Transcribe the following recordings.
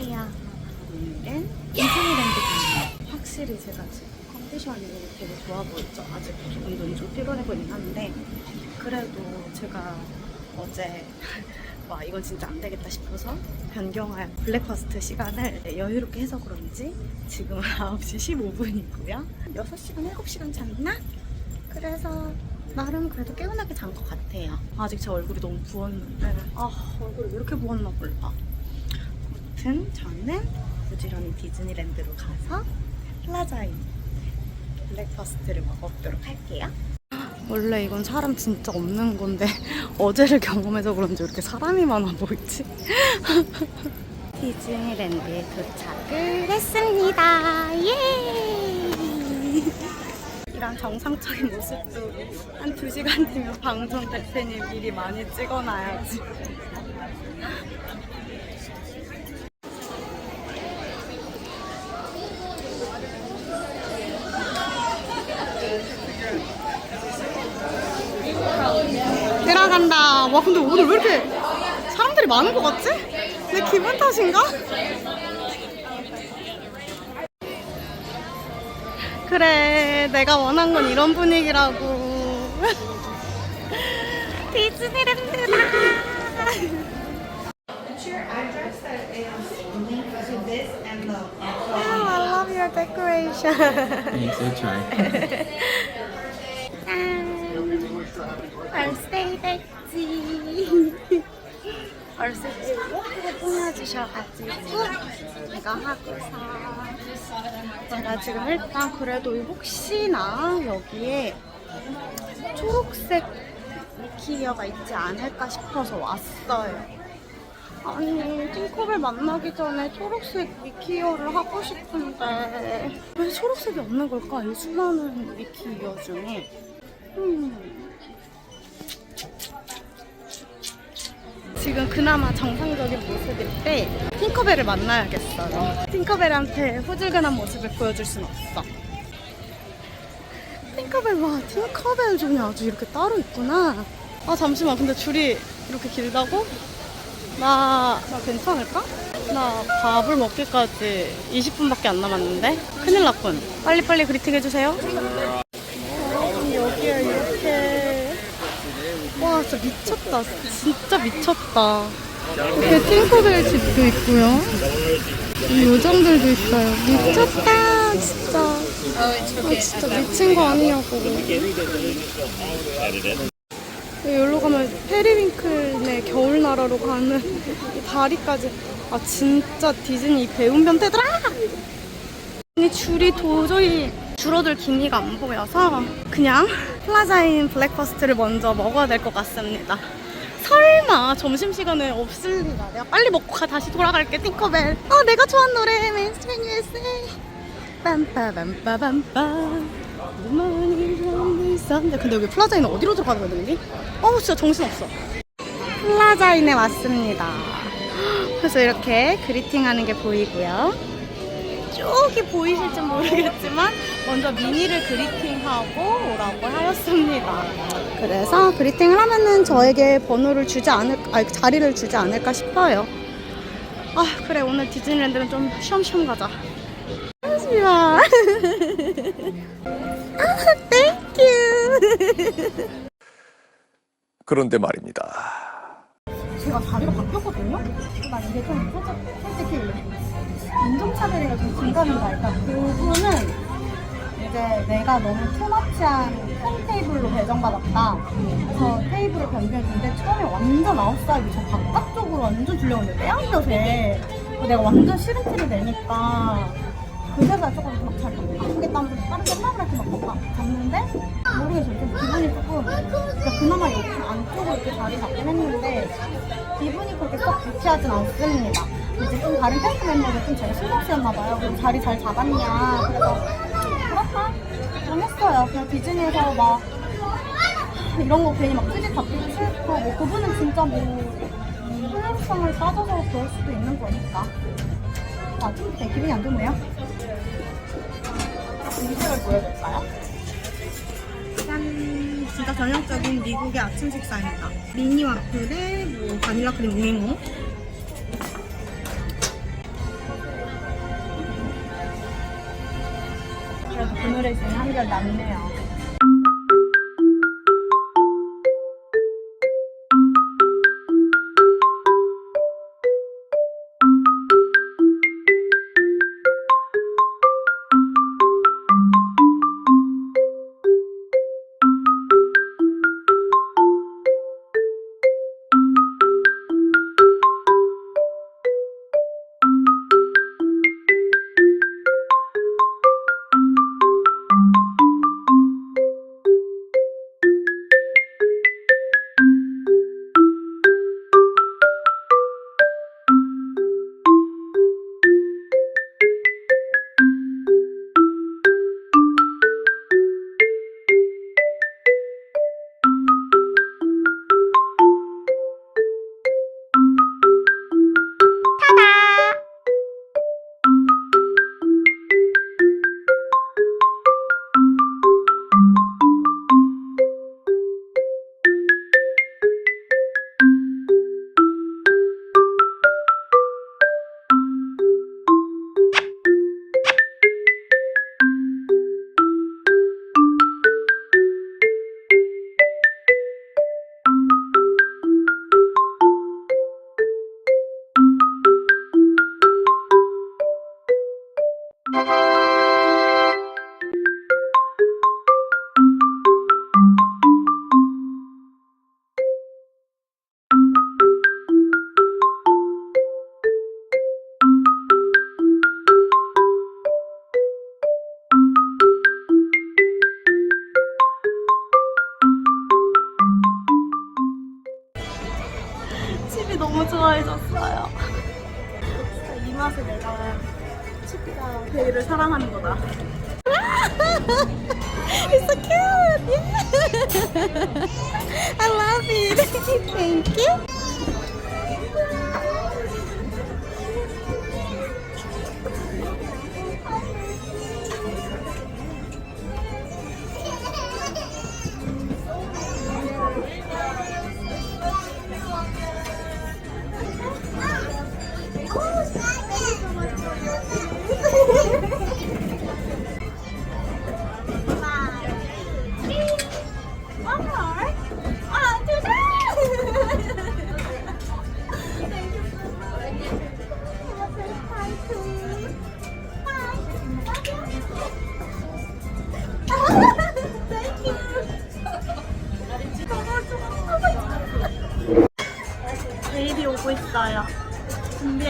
안녕하세요. 오늘은 디즈니랜드 갑니다. 확실히 제가 지금 컨디션이 되게 좋아 보이죠? 아직 조금 눈이 좀 피곤해 보이긴 한데 그래도 제가 어제 와 이건 진짜 안 되겠다 싶어서 변경할 블랙퍼스트 시간을 여유롭게 해서 그런지 지금 9시 15분이고요. 6시간, 7시간 잤나? 그래서 나름 그래도 깨운하게 잔 것 같아요. 아직 제 얼굴이 너무 부었는데 아 얼굴이 왜 이렇게 부었나 몰라. 아무튼 저는 부지런히 디즈니랜드로 가서 플라자인 블랙퍼스트를 먹어보도록 할게요. 원래 이건 사람 진짜 없는 건데 어제를 경험해서 그런지 왜 이렇게 사람이 많아 보이지? 디즈니랜드에 도착을 했습니다. 예! 이런 정상적인 모습도 한두 시간 뒤면 방송될 테니 미리 많이 찍어놔야지. 들어간다. 와 근데 오늘 왜 이렇게 사람들이 많은 것 같지? 내 기분 탓인가? 그래 내가 원한 건 이런 분위기라고 디즈니랜드다 Oh, I love your decoration. Thanks, I try. 벌스데이 됐지. 벌스데이 예쁘게 꾸며주셔 가지고 이거 하고서 제가 지금 일단 그래도 혹시나 여기에 초록색 미키어가 있지 않을까 싶어서 왔어요. 아니, 팅커벨 만나기 전에 초록색 미키어를 하고 싶은데 왜 초록색이 없는 걸까? 이 수많은 미키어 중에 음. 지금 그나마 정상적인 모습일 때 팅커벨을 만나야겠어요. 팅커벨한테 후줄근한 모습을 보여줄 순 없어. 팅커벨 와, 팅커벨 존이 아주 이렇게 따로 있구나. 아 잠시만, 근데 줄이 이렇게 길다고? 나, 나 괜찮을까? 나 밥을 먹기까지 20분밖에 안 남았는데? 큰일 났군. 빨리빨리 그리팅 해주세요. 여러분, 여기에 이렇게. 와, 진짜 미쳤다. 진짜 미쳤다. 이렇게 팅커벨 집도 있고요. 이 요정들도 있어요. 미쳤다, 진짜. 아, 진짜 미친 거 아니냐고. 여기로 가면 페리윙클의 겨울나라로 가는 이 다리까지 아 진짜 디즈니 배운 변태들아! 이 줄이 도저히 줄어들 기미가 안 보여서 그냥 플라자인 블랙퍼스트를 먼저 먹어야 될 것 같습니다. 설마 점심시간에 없을 리가? 내가 빨리 먹고 가 다시 돌아갈게 팅커벨. 어 내가 좋아하는 노래 메인스트림 USA 런데 근데 여기 플라자인은 어디로 들어가는 거야 여기? 어우 진짜 정신없어. 플라자인에 왔습니다. 그래서 이렇게 그리팅하는 게 보이고요 쪽이 보이실지 모르겠지만 먼저 미니를 그리팅하고 오라고 하였습니다. 그래서 그리팅을 하면은 저에게 번호를 주지 않을, 아니 자리를 주지 않을까 싶어요. 아 그래 오늘 디즈니랜드는 좀 쉬엄쉬엄 가자. 잠시만. 아 땡큐. 그런데 말입니다. 제가 자리가 바뀌었거든요? 난 이게 좀 살짝, 솔직히 인종차별이가 좀 긴가민가 일단 그분은 이제 내가 너무 투머치한 큰 테이블로 배정받았다. 그래서 테이블을 변경했는데 처음에 완전 아웃사이드 저 바깥쪽으로 완전 주려고 했는데 떼안겨서 내가 완전 싫은 티를 내니까 그새가 조금 막 자리 바꾸겠다면서 다른 생각을 해서 막막 갔는데 모르겠어요. 좀 기분이 조금 그러니까 그나마 여기 안쪽으로 이렇게 자리 잡긴 했는데 기분이 그렇게 썩 좋지하진 않습니다. 이제 좀 다른 테스트 멤버들 좀 제가 신경 쓰였나 봐요. 그럼 자리 잘 잡았냐. 그래서 그렇다. 그럼 했어요. 그냥 디즈니에서 막 이런 거 괜히 막 트집 잡기도 싫고 뭐 그분은 진짜 뭐 플레이성을 따져서 그럴 수도 있는 거니까. 아, 좀 되게 기분이 안 좋네요. 음식을 보여줄까요? 짠! 진짜 전형적인 미국의 아침 식사입니다. 미니 와플에 뭐 바닐라 크림 우잉 눈물을 지금 한결 났네요.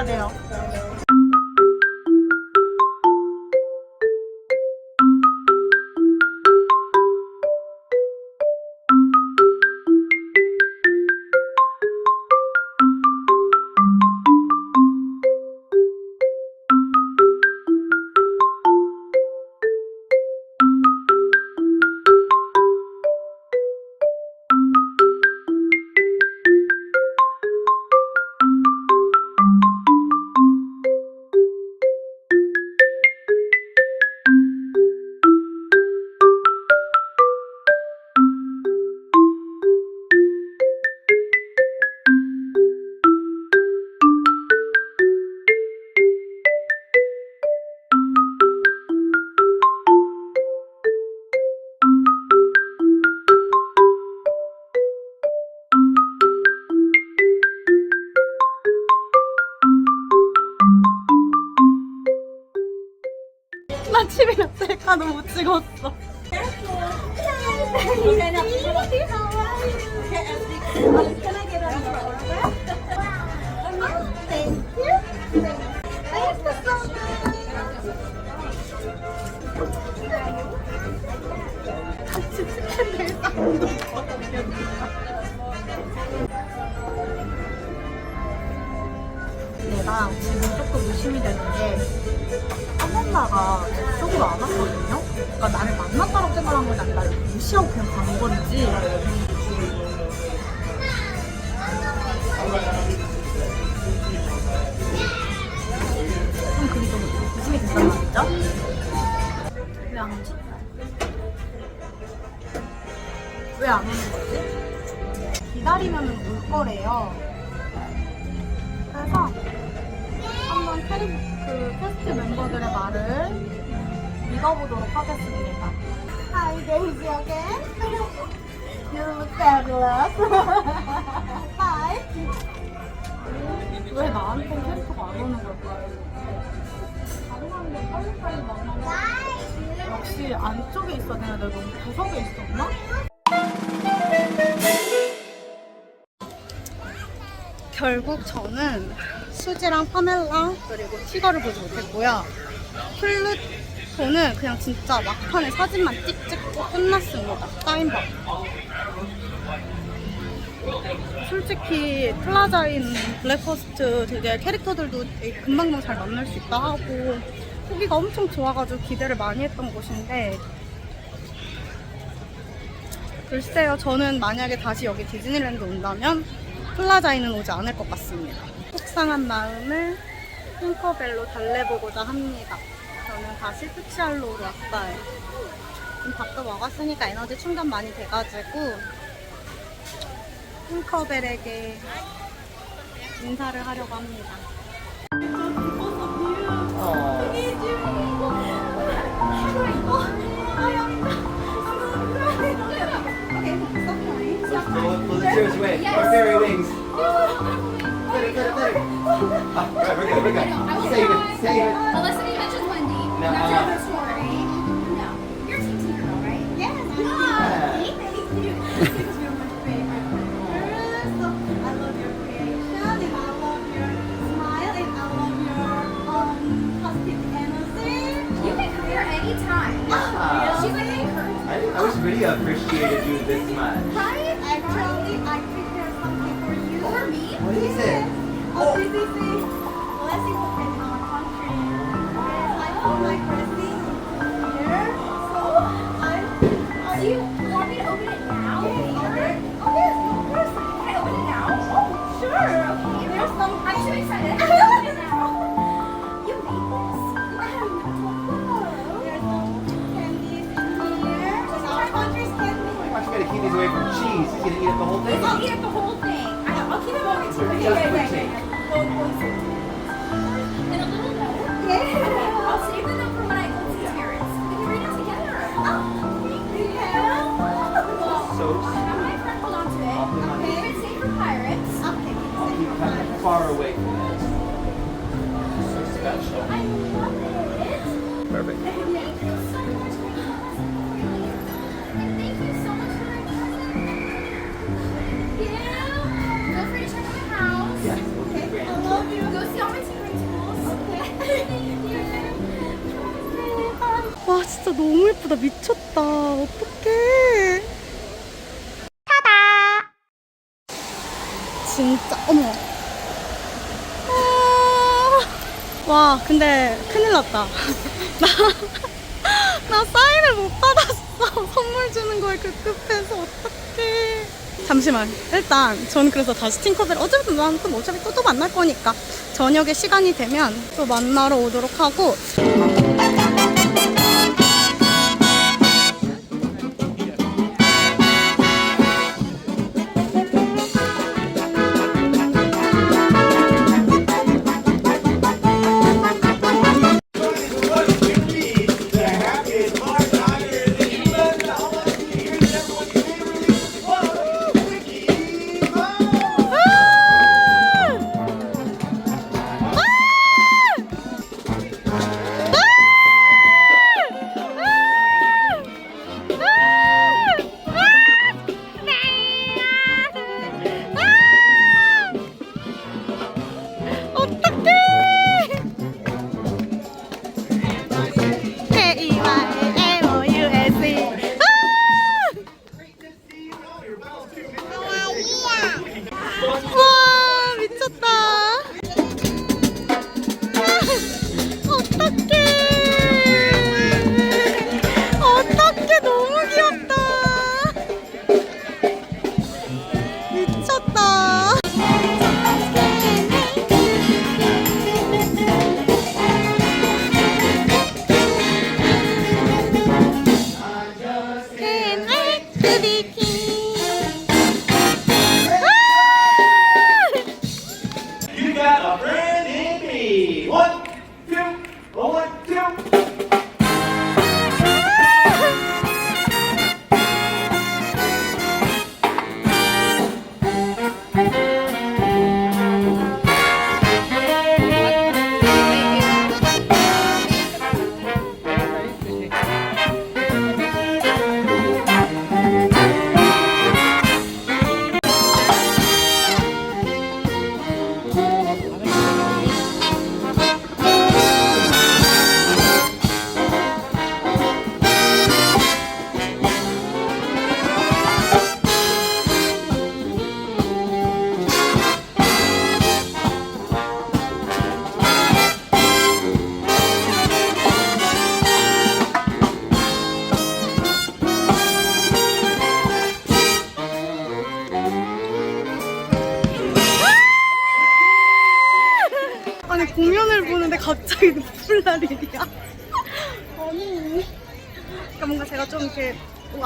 해야 돼요. 나 집이랑 셀카도 못 찍었어. 내가 지금 조금 의심이 되는 게 한번다가 저쪽으로 안 왔거든요? 그러니까 나를 만났다고 생각한 건 아니라 나를 무시하고 그냥 간 건지 좀 그게 좀 의심이 된단 말이죠? 왜안 오지? 왜 안 오는 거지? 기다리면 올 거래요 그래서 한번 캐리 그 캐스트 멤버들의 말을 입어보도록 하겠습니다. Hi, Daisy again. You look fabulous. Hi. 왜 나한테 캐릭터가 안 오는 걸까요? 다른 사람들 빨리빨리 만나면 역시 안쪽에 있어야 되는데 너무 구석에 있었나? 결국 저는 수지랑 파멜라 그리고 티거를 보지 못했고요. 플루 토는 그냥 진짜 막판에 사진만 찍 찍고 끝났습니다. 사인박. 솔직히 플라자인 블랙퍼스트 되게 캐릭터들도 금방금방 잘 만날 수 있다 하고 후기가 엄청 좋아가지고 기대를 많이 했던 곳인데 글쎄요 저는 만약에 다시 여기 디즈니랜드 온다면 플라자인은 오지 않을 것 같습니다 속상한 마음을 핑커벨로 달래보고자 합니다 저는 다시 푸치알로로 왔어요 좀 밥도 먹었으니까 에너지 충전 많이 돼가지고 핑커벨에게 인사를 하려고 합니다. Ah. Save it, save. Appreciated you can come here anytime. She's. I was really appreciating you this much. Right? Actually, I prepared something for you. For me? What is it? Oh, this is Why you these away from cheese? He's gonna eat up the whole thing. I'll eat up the whole thing. I, I'll keep it moving too. Just Okay, for okay, tea. okay. And a little note. Yeah. I'll save the note for when I go to Terrace. We can read it together. So, I'll have my friend hold on to it. I'll put Keep it safe for pirates. I'll keep kind far away from this. So special. I love 진짜 너무 예쁘다. 미쳤다. 어떡해. 타다. 진짜 어머. 아, 와 근데 큰일 났다. 나, 나 사인을 못 받았어. 선물 주는 거에 급급해서 어떡해. 잠시만. 일단 전 그래서 다시 팅커벨 어차피 난또 어차피 또, 또 만날 거니까 저녁에 시간이 되면 또 만나러 오도록 하고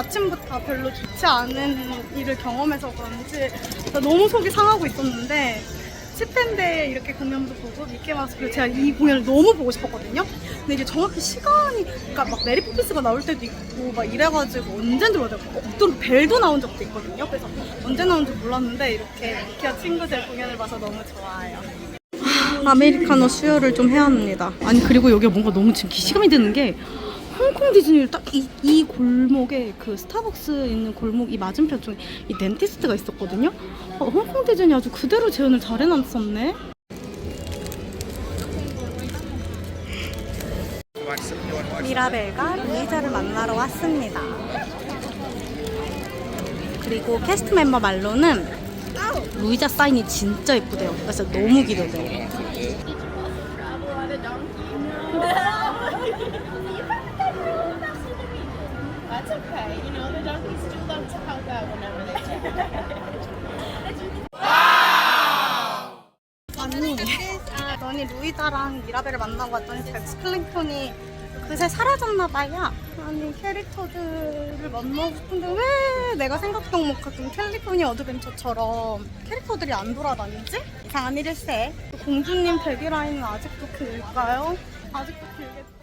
아침부터 별로 좋지 않은 일을 경험해서 그런지 너무 속이 상하고 있었는데 10팬데 이렇게 공연도 보고 미키마우스 그리고 제가 이 공연을 너무 보고 싶었거든요. 근데 이게 정확히 시간이 그러니까 막 메리 포피스가 나올 때도 있고 막 이래가지고 언제 들어야 되고 억도로 벨도 나온 적도 있거든요. 그래서 언제 나온지 몰랐는데 이렇게 미키와 친구들 공연을 봐서 너무 좋아요. 아메리카노 수혈을 좀 해야 합니다. 아니 그리고 여기가 뭔가 너무 지금 기시감이 드는 게 홍콩 디즈니를 딱 이 이 골목에 그 스타벅스 있는 골목 이 맞은편 쪽에 이 덴티스트가 있었거든요. 어, 홍콩 디즈니 아주 그대로 재현을 잘 해놨었네. 미라벨과 루이자를 만나러 왔습니다. 그리고 캐스트 멤버 말로는 루이자 사인이 진짜 예쁘대요. 그래서 너무 기대돼요. That's okay. You know, the donkeys do love to help out whenever they can. 아니, 너니 루이자랑 미라벨을 만나고 왔더니 잭스 클링톤이 그새 사라졌나봐요. 아니, 캐릭터들을 만나고 싶은데 왜 내가 생각했던 뭐 같은 캘리포니아 어드벤처처럼 캐릭터들이 안 돌아다니지? 이상한 일일세. 공주님 데뷔라인은 아직도 길까요? 아직도 길겠죠.